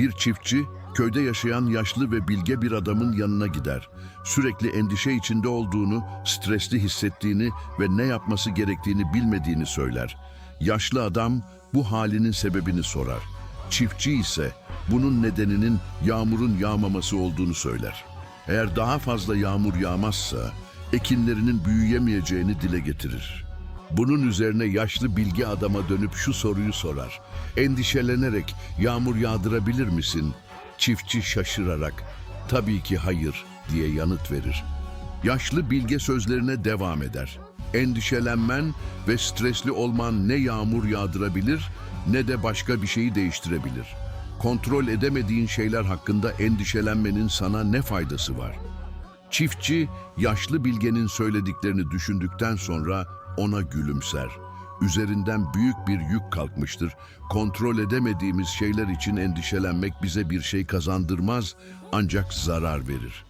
Bir çiftçi köyde yaşayan yaşlı ve bilge bir adamın yanına gider. Sürekli endişe içinde olduğunu, stresli hissettiğini ve ne yapması gerektiğini bilmediğini söyler. Yaşlı adam bu halinin sebebini sorar. Çiftçi ise bunun nedeninin yağmurun yağmaması olduğunu söyler. Eğer daha fazla yağmur yağmazsa ekinlerinin büyüyemeyeceğini dile getirir. Bunun üzerine yaşlı bilgi adama dönüp şu soruyu sorar. Endişelenerek yağmur yağdırabilir misin? Çiftçi şaşırarak tabii ki hayır diye yanıt verir. Yaşlı bilge sözlerine devam eder. Endişelenmen ve stresli olman ne yağmur yağdırabilir ne de başka bir şeyi değiştirebilir. Kontrol edemediğin şeyler hakkında endişelenmenin sana ne faydası var? Çiftçi, yaşlı bilgenin söylediklerini düşündükten sonra ona gülümser. Üzerinden büyük bir yük kalkmıştır. Kontrol edemediğimiz şeyler için endişelenmek bize bir şey kazandırmaz, ancak zarar verir.